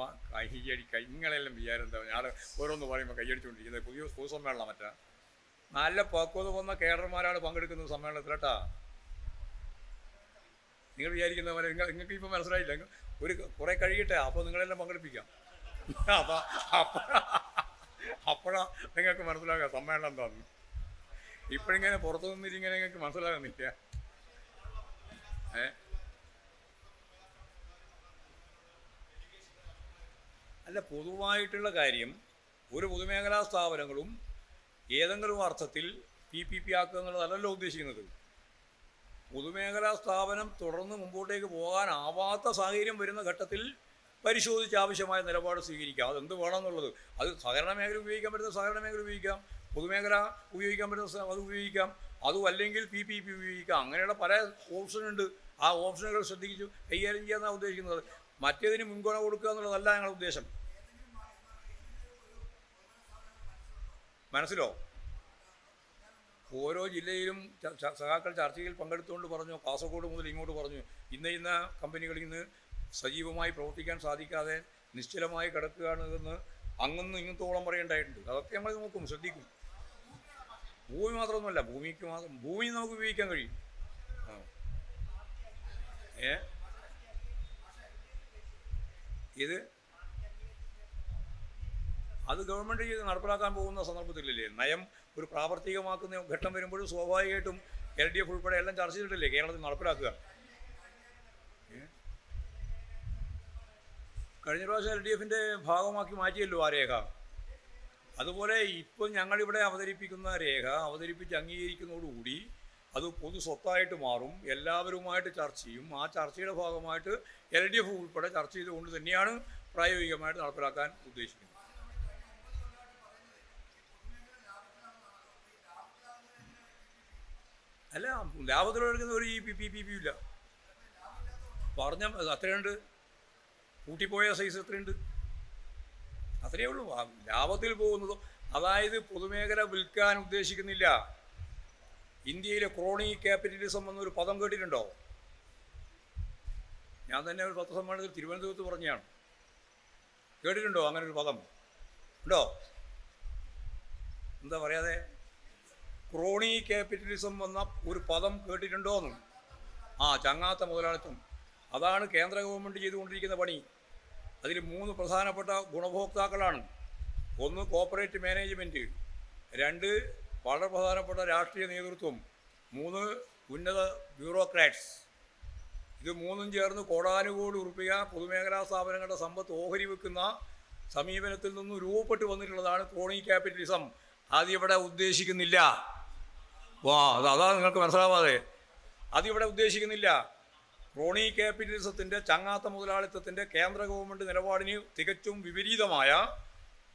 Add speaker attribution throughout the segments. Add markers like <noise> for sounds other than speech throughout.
Speaker 1: കൈയടി നിങ്ങളെല്ലാം വിചാരം തന്നെ ഞാൻ ഓരോന്ന് പറയുമ്പോൾ കൈയടിച്ചുകൊണ്ടിരിക്കുന്നത് പുതിയ പൊതുസമ്മേളനം മറ്റാ. നല്ല പക്വത വന്ന കേഡർമാരാണ് പങ്കെടുക്കുന്നത് സമ്മേളനത്തിൽ കേട്ടാ? നിങ്ങൾ വിചാരിക്കുന്ന പോലെ നിങ്ങൾ നിങ്ങൾക്ക് ഇപ്പം മനസ്സിലായില്ല. ഒരു കുറേ കഴിയട്ടെ അപ്പോൾ നിങ്ങളെല്ലാം പങ്കെടുപ്പിക്കാം. അപ്പം അപ്പോഴാ നിങ്ങൾക്ക് മനസ്സിലാക്കുക സമ്മേളനം എന്താന്ന്. ഇപ്പോഴിങ്ങനെ പുറത്തു നിന്നിരിങ്ങനെ നിങ്ങൾക്ക് മനസ്സിലാകുന്നില്ല. ഏ? അല്ല പൊതുവായിട്ടുള്ള കാര്യം ഒരു പൊതുമേഖലാ സ്ഥാപനങ്ങളും ഏതെങ്കിലും അർത്ഥത്തിൽ പി പി പി ആക്കുക എന്നുള്ളതല്ലല്ലോ ഉദ്ദേശിക്കുന്നത്. പൊതുമേഖലാ സ്ഥാപനം തുടർന്ന് മുമ്പോട്ടേക്ക് പോകാനാവാത്ത സാഹചര്യം വരുന്ന ഘട്ടത്തിൽ പരിശോധിച്ച് ആവശ്യമായ നിലപാട് സ്വീകരിക്കാം. അതെന്ത് വേണമെന്നുള്ളത് അത് സഹകരണ മേഖല ഉപയോഗിക്കാൻ പറ്റുന്ന സഹകരണ മേഖല ഉപയോഗിക്കാം. പൊതുമേഖല ഉപയോഗിക്കാൻ പറ്റുന്ന അത് ഉപയോഗിക്കാം. അതും അല്ലെങ്കിൽ പി പി പി ഉപയോഗിക്കാം. അങ്ങനെയുള്ള പല ഓപ്ഷനുണ്ട് ആ ഓപ്ഷനുകൾ ശ്രദ്ധിച്ചു കൈകാര്യം ചെയ്യാന്നാണ് ഉദ്ദേശിക്കുന്നത്. മറ്റേതിന് മുൻഗണന കൊടുക്കുക എന്നുള്ളതല്ല ഞങ്ങളുടെ ഉദ്ദേശം. മനസ്സിലോ? ഓരോ ജില്ലയിലും സഹാക്കൾ ചർച്ചയിൽ പങ്കെടുത്തുകൊണ്ട് പറഞ്ഞു കാസർഗോഡ് മുതൽ ഇങ്ങോട്ട് പറഞ്ഞു ഇന്ന ഇന്ന കമ്പനികളിൽ നിന്ന് സജീവമായി പ്രവർത്തിക്കാൻ സാധിക്കാതെ നിശ്ചലമായി കിടക്കുകയാണ് എന്ന് അങ്ങൊന്നും ഇങ്ങത്തോളം പറയേണ്ടായിട്ടുണ്ട്. അതൊക്കെ നമ്മൾ നോക്കും ശ്രദ്ധിക്കും. ഭൂമി മാത്രമൊന്നുമല്ല ഭൂമിക്ക് മാത്രം ഭൂമി നമുക്ക് ഉപയോഗിക്കാൻ കഴിയും. ഏ? ഇത് അത് ഗവൺമെന്റ് നടപ്പിലാക്കാൻ പോകുന്ന സന്ദർഭത്തിലല്ലേ നയം ഒരു പ്രാവർത്തികമാക്കുന്ന ഘട്ടം വരുമ്പോഴും സ്വാഭാവികമായിട്ടും എൽ ഡി എഫ് ഉൾപ്പെടെ എല്ലാം ചർച്ച ചെയ്തിട്ടില്ലേ കേരളത്തിൽ നടപ്പിലാക്കുക? കഴിഞ്ഞ പ്രാവശ്യം എൽ ഡി എഫിന്റെ ഭാഗമാക്കി മാറ്റിയല്ലോ ആ രേഖ. അതുപോലെ ഇപ്പം ഞങ്ങളിവിടെ അവതരിപ്പിക്കുന്ന രേഖ അവതരിപ്പിച്ച് അംഗീകരിക്കുന്നതോടുകൂടി അത് പൊതു സ്വത്തായിട്ട് മാറും എല്ലാവരുമായിട്ട് ചർച്ച ചെയ്യും. ആ ചർച്ചയുടെ ഭാഗമായിട്ട് എൽ ഡി എഫ് ഉൾപ്പെടെ ചർച്ച ചെയ്തുകൊണ്ട് തന്നെയാണ് പ്രായോഗികമായിട്ട് നടപ്പിലാക്കാൻ ഉദ്ദേശിക്കുന്നത്. അല്ല ലാഭത്തിലെടുക്കുന്ന ഒരു ഈ പി പി പി ഇല്ല. പറഞ്ഞ അത്രയുണ്ട്. കൂട്ടിപ്പോയ സൈസ് എത്രയുണ്ട് അത്രയേ ഉള്ളൂ. ലാഭത്തിൽ പോകുന്നതോ അതായത് പൊതുമേഖല വിൽക്കാൻ ഉദ്ദേശിക്കുന്നില്ല. ഇന്ത്യയിലെ ക്രോണി ക്യാപിറ്റലിസം എന്നൊരു പദം കേട്ടിട്ടുണ്ടോ? ഞാൻ തന്നെ ഒരു പത്രസമ്മേളനത്തിൽ തിരുവനന്തപുരത്ത് പറഞ്ഞതാണ്. കേട്ടിട്ടുണ്ടോ അങ്ങനെ ഒരു പദം? ഉണ്ടോ? എന്താ പറയാതെ? ക്രോണി ക്യാപിറ്റലിസം എന്ന ഒരു പദം കേട്ടിട്ടുണ്ടോ എന്ന് ആ ചങ്ങാത്ത മുതലാളിത്തം. അതാണ് കേന്ദ്ര ഗവൺമെന്റ് ചെയ്തുകൊണ്ടിരിക്കുന്ന പണി. അതിൽ മൂന്ന് പ്രധാനപ്പെട്ട ഗുണഭോക്താക്കളാണ്. ഒന്ന് കോപ്പറേറ്റ് മാനേജ്മെന്റ് രണ്ട് വളരെ പ്രധാനപ്പെട്ട രാഷ്ട്രീയ നേതൃത്വം മൂന്ന് ഉന്നത ബ്യൂറോക്രാറ്റ്സ് ഇത് മൂന്നും ചേർന്ന് കോടാനുകോടി ഉറുപ്പിക പൊതുമേഖലാ സ്ഥാപനങ്ങളുടെ സമ്പത്ത് ഓഹരി വെക്കുന്ന സമീപനത്തിൽ നിന്നും രൂപപ്പെട്ടു വന്നിട്ടുള്ളതാണ് ക്രോണി ക്യാപിറ്റലിസം അതിവിടെ ഉദ്ദേശിക്കുന്നില്ല. വാ അത് അതാ നിങ്ങൾക്ക് മനസ്സിലാവാതെ. അതിവിടെ ഉദ്ദേശിക്കുന്നില്ല. റോണി ക്യാപിറ്റലിസത്തിന്റെ ചങ്ങാത്ത മുതലാളിത്തത്തിന്റെ കേന്ദ്ര ഗവൺമെന്റ് നിലപാടിന് തികച്ചും വിപരീതമായ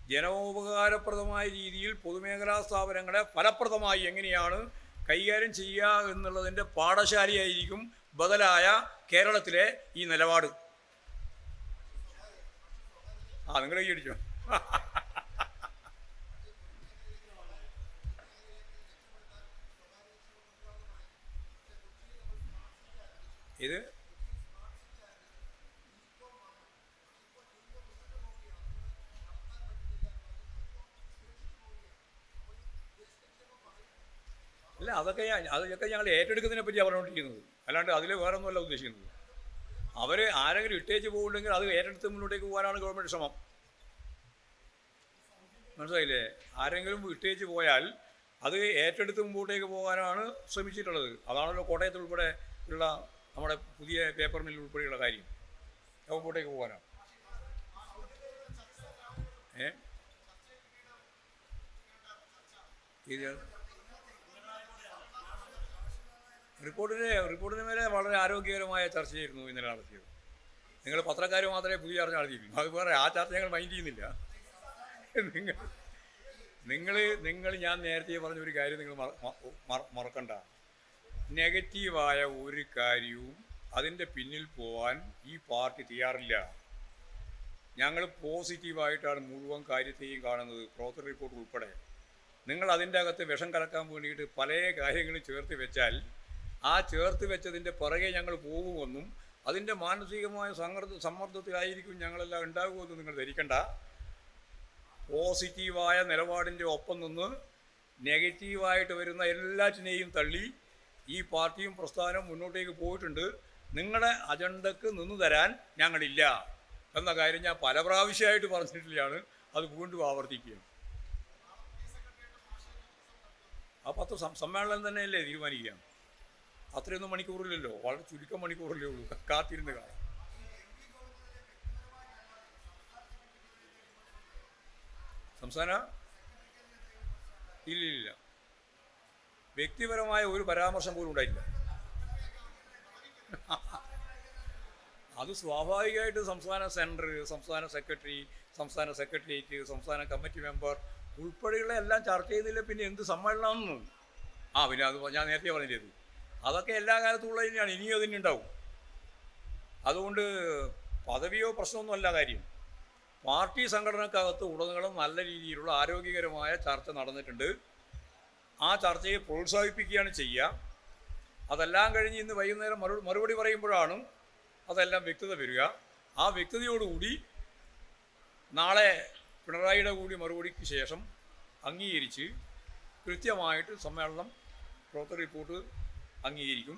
Speaker 1: ജനോപകാരപ്രദമായ രീതിയിൽ പൊതുമേഖലാ സ്ഥാപനങ്ങളെ ഫലപ്രദമായി എങ്ങനെയാണ് കൈകാര്യം ചെയ്യുക എന്നുള്ളതിന്റെ പാഠശാലയായിരിക്കും ബദലായ കേരളത്തിലെ ഈ നിലപാട്. ആ നിങ്ങൾ കൈയടിച്ചോ? <laughs> ഇത് അല്ല അതൊക്കെ ഞാൻ അതൊക്കെ ഞങ്ങൾ ഏറ്റെടുക്കുന്നതിനെ പറ്റി പറഞ്ഞുകൊണ്ടിരിക്കുന്നത്. അല്ലാണ്ട് അതിൽ വേറെ ഒന്നുമല്ല ഉദ്ദേശിക്കുന്നത്. അവർ ആരെങ്കിലും ഇട്ടേച്ച് പോകുന്നുണ്ടെങ്കിൽ അത് ഏറ്റെടുത്ത് മുന്നോട്ടേക്ക് പോകാനാണ് ഗവൺമെന്റ് ശ്രമം. മനസ്സിലായില്ലേ? ആരെങ്കിലും ഇട്ടേച്ച് പോയാൽ അത് ഏറ്റെടുത്ത് മുമ്പോട്ടേക്ക് പോകാനാണ് ശ്രമിച്ചിട്ടുള്ളത്. അതാണല്ലോ കോട്ടയത്ത് ഉൾപ്പെടെ ഉള്ള നമ്മുടെ പുതിയ പേപ്പർ മിൽ ഉൾപ്പെടെയുള്ള കാര്യം. അത് പോകാനോ. ഏ? റിപ്പോർട്ടിന് റിപ്പോർട്ടിന് മേലെ വളരെ ആരോഗ്യകരമായ ചർച്ചയായിരുന്നു ഇന്നലെ നടത്തിയത്. നിങ്ങൾ പത്രക്കാർ മാത്രമേ പുതിയ ചർച്ച നടത്തിയിട്ടുള്ളൂ. അത് വേറെ ആ ചർച്ച ഞങ്ങൾ മൈൻഡ് ചെയ്യുന്നില്ല. നിങ്ങൾ നിങ്ങൾ ഞാൻ നേരത്തെ പറഞ്ഞ ഒരു കാര്യം നിങ്ങൾ മറക്കണ്ട. നെഗറ്റീവായ ഒരു കാര്യവും അതിന്റെ പിന്നിൽ പോവാൻ ഈ പാർട്ടി തയ്യാറില്ല. ഞങ്ങൾ പോസിറ്റീവായിട്ടാണ് മുഴുവൻ കാര്യത്തെയും കാണുന്നത് പ്രോസർ റിപ്പോർട്ട് ഉൾപ്പെടെ. നിങ്ങൾ അതിന്റെ അകത്ത് വിഷം കലക്കാൻ വേണ്ടിയിട്ട് പല കാര്യങ്ങളും ചേർത്ത് വെച്ചാൽ ആ ചേർത്ത് വെച്ചതിന്റെ പുറകെ ഞങ്ങൾ പോകുമെന്നും അതിന്റെ മാനസികമായ സമ്മർദ്ദ സമ്മർദ്ദത്തിലായിരിക്കും ഞങ്ങളെല്ലാം ഉണ്ടാകുമെന്ന് നിങ്ങൾ ധരിക്കണ്ട. പോസിറ്റീവായ നിലപാടിന്റെ ഒപ്പം നിന്ന് നെഗറ്റീവായിട്ട് വരുന്ന എല്ലാറ്റിനെയും തള്ളി ഈ പാർട്ടിയും പ്രസ്ഥാനവും മുന്നോട്ടേക്ക് പോയിട്ടുണ്ട്. നിങ്ങളുടെ അജണ്ടക്ക് നിന്നു തരാൻ ഞങ്ങളില്ല. എന്ന കാര്യം ഞാൻ പല പ്രാവശ്യമായിട്ട് പറഞ്ഞിട്ടില്ലാണ്. അത് വീണ്ടും ആവർത്തിക്കുകയാണ്. ആ പത്ത് സമ്മേളനം തന്നെയല്ലേ തീരുമാനിക്കുക? അത്രയൊന്നും മണിക്കൂറില്ലല്ലോ. വളരെ ചുരുക്കം മണിക്കൂറിലേ ഉള്ളൂ. കാത്തിരുന്ന് കാണാം. സംസ്ഥാന ഇല്ലില്ല ഇല്ല വ്യക്തിപരമായ ഒരു പരാമർശം പോലും ഉണ്ടായില്ല അത് സ്വാഭാവികമായിട്ട് സംസ്ഥാന സെന്റർ സംസ്ഥാന സെക്രട്ടറി സംസ്ഥാന സെക്രട്ടേറിയറ്റ് സംസ്ഥാന കമ്മിറ്റി മെമ്പർ ഉൾപ്പെടെയുള്ള എല്ലാം ചർച്ച ചെയ്യുന്നില്ല പിന്നെ എന്ത് സമ്മേളനമെന്ന് ആ പിന്നെ അത് ഞാൻ നേരത്തെ പറഞ്ഞത് അതൊക്കെ എല്ലാ കാലത്തും ഉള്ളത് തന്നെയാണ് ഇനിയും അതിന് ഉണ്ടാവും. അതുകൊണ്ട് പദവിയോ പ്രശ്നമൊന്നും അല്ല കാര്യം. പാർട്ടി സംഘടനക്കകത്ത് ഉടനീളം നല്ല രീതിയിലുള്ള ആരോഗ്യകരമായ ചർച്ച നടന്നിട്ടുണ്ട്. ആ ചർച്ചയെ പ്രോത്സാഹിപ്പിക്കുകയാണ് ചെയ്യുക. അതെല്ലാം കഴിഞ്ഞ് ഇന്ന് വൈകുന്നേരം മറു മറുപടി പറയുമ്പോഴാണ് അതെല്ലാം വ്യക്തത വരിക. ആ വ്യക്തതയോടുകൂടി നാളെ പിണറായിയുടെ കൂടി മറുപടിക്ക് ശേഷം അംഗീകരിച്ച് കൃത്യമായിട്ട് സമ്മേളനം പ്രവർത്തന റിപ്പോർട്ട് അംഗീകരിക്കും.